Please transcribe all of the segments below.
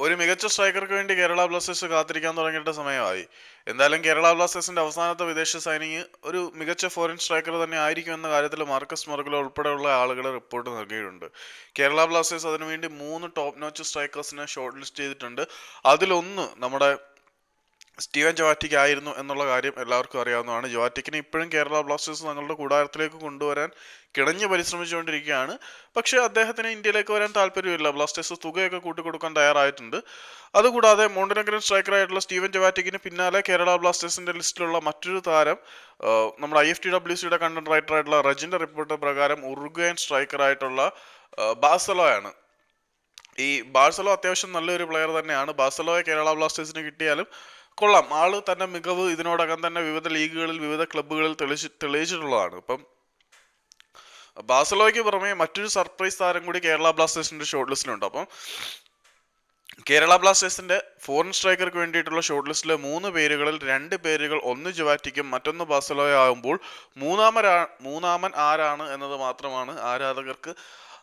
ഒരു മികച്ച സ്ട്രൈക്കർക്ക് വേണ്ടി കേരള ബ്ലാസ്റ്റേഴ്സ് കാത്തിരിക്കാൻ തുടങ്ങിയിട്ട് സമയമായി. എന്തായാലും കേരള ബ്ലാസ്റ്റേഴ്സിന്റെ അവസാനത്തെ വിദേശ സൈനിങ് ഒരു മികച്ച ഫോറിൻ സ്ട്രൈക്കർ തന്നെ ആയിരിക്കും എന്ന കാര്യത്തിൽ മാർക്കസ് മർഗുല ഉൾപ്പെടെയുള്ള ആളുകൾ റിപ്പോർട്ട് നൽകിയിട്ടുണ്ട്. കേരള ബ്ലാസ്റ്റേഴ്സ് അതിനുവേണ്ടി മൂന്ന് ടോപ്പ് നോച്ച് സ്ട്രൈക്കേഴ്സിനെ ഷോർട്ട് ലിസ്റ്റ് ചെയ്തിട്ടുണ്ട്. അതിലൊന്ന് നമ്മുടെ സ്റ്റീവൻ ജോവാറ്റിക് ആയിരുന്നു എന്നുള്ള കാര്യം എല്ലാവർക്കും അറിയാവുന്നതാണ്. ജോവാറ്റിക്കിനെ ഇപ്പോഴും കേരള ബ്ലാസ്റ്റേഴ്സ് തങ്ങളുടെ കൂടാരത്തിലേക്ക് കൊണ്ടുവരാൻ കിണഞ്ഞ് പരിശ്രമിച്ചുകൊണ്ടിരിക്കുകയാണ്. പക്ഷേ അദ്ദേഹത്തിന് ഇന്ത്യയിലേക്ക് വരാൻ താല്പര്യമില്ല. ബ്ലാസ്റ്റേഴ്സ് തുകയൊക്കെ കൂട്ടിക്കൊടുക്കാൻ തയ്യാറായിട്ടുണ്ട്. അതുകൂടാതെ മോണ്ടനഗരൻ സ്ട്രൈക്കറായിട്ടുള്ള സ്റ്റീവൻ ജവാറ്റിക്കിന് പിന്നാലെ കേരള ബ്ലാസ്റ്റേഴ്സിന്റെ ലിസ്റ്റിലുള്ള മറ്റൊരു താരം നമ്മുടെ ഐ എഫ് ടി ഡബ്ല്യു സിയുടെ കണ്ടന്റ് റൈറ്റർ ആയിട്ടുള്ള റജിന്റെ റിപ്പോർട്ട് പ്രകാരം ഉറുഗ്വയൻ സ്ട്രൈക്കറായിട്ടുള്ള ബാസലോയാണ് ഈ ബാഴ്സലോ അത്യാവശ്യം നല്ലൊരു പ്ലെയർ തന്നെയാണ്. ബാഴ്സലോയെ കേരള ബ്ലാസ്റ്റേഴ്സിന് കിട്ടിയാലും കൊള്ളാം. ആൾ തന്നെ മികവ് ഇതിനോടകം തന്നെ വിവിധ ലീഗുകളിൽ വിവിധ ക്ലബ്ബുകളിൽ തെളിച്ച് തെളിയിച്ചിട്ടുള്ളതാണ്. ഇപ്പം ബാസലോയ്ക്ക് പുറമെ മറ്റൊരു സർപ്രൈസ് താരം കൂടി കേരള ബ്ലാസ്റ്റേഴ്സിന്റെ ഷോർട്ട് ലിസ്റ്റിലുണ്ട് അപ്പം കേരള ബ്ലാസ്റ്റേഴ്സിന്റെ ഫോറിൻ സ്ട്രൈക്കർക്ക് വേണ്ടിയിട്ടുള്ള ഷോർട്ട് ലിസ്റ്റിലെ മൂന്ന് പേരുകളിൽ രണ്ട് പേരുകൾ ഒന്ന് ജുവാറ്റിക്കും മറ്റൊന്ന് ബാസലോയ ആകുമ്പോൾ മൂന്നാമരാ മൂന്നാമൻ ആരാണ് എന്നത് മാത്രമാണ് ആരാധകർക്ക്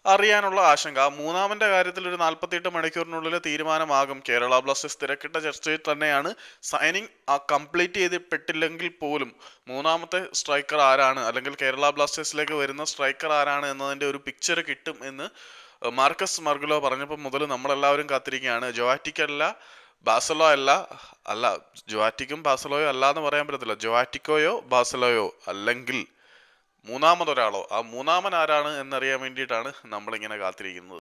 അറിയാനുള്ള ആശങ്ക. മൂന്നാമന്റെ കാര്യത്തിൽ ഒരു നാൽപ്പത്തിയെട്ട് മണിക്കൂറിനുള്ളിൽ തീരുമാനമാകും. കേരള ബ്ലാസ്റ്റേഴ്സ് തിരക്കിട്ട ചർച്ചയിൽ തന്നെയാണ് സൈനിങ് കംപ്ലീറ്റ് ചെയ്തിട്ടില്ലെങ്കിൽ പോലും മൂന്നാമത്തെ സ്ട്രൈക്കർ ആരാണ്? അല്ലെങ്കിൽ കേരള ബ്ലാസ്റ്റേഴ്സിലേക്ക് വരുന്ന സ്ട്രൈക്കർ ആരാണ് എന്നതിന്റെ ഒരു പിക്ചർ കിട്ടും എന്ന് മാർക്കസ് മർഗുലോ പറഞ്ഞപ്പോൾ മുതൽ നമ്മളെല്ലാവരും കാത്തിരിക്കുകയാണ്. ജോവാറ്റിക്കല്ല ബാസലോ അല്ല അല്ല ജോവാറ്റിക്കും ബാസലോയോ അല്ല എന്ന് പറയാൻ പറ്റത്തില്ല. ജോവാറ്റിക്കോയോ ബാസലോയോ അല്ലെങ്കിൽ മൂന്നാമതൊരാളോ? ആ മൂന്നാമൻ ആരാണ് എന്നറിയാൻ വേണ്ടിയിട്ടാണ് നമ്മളിങ്ങനെ കാത്തിരിക്കുന്നത്.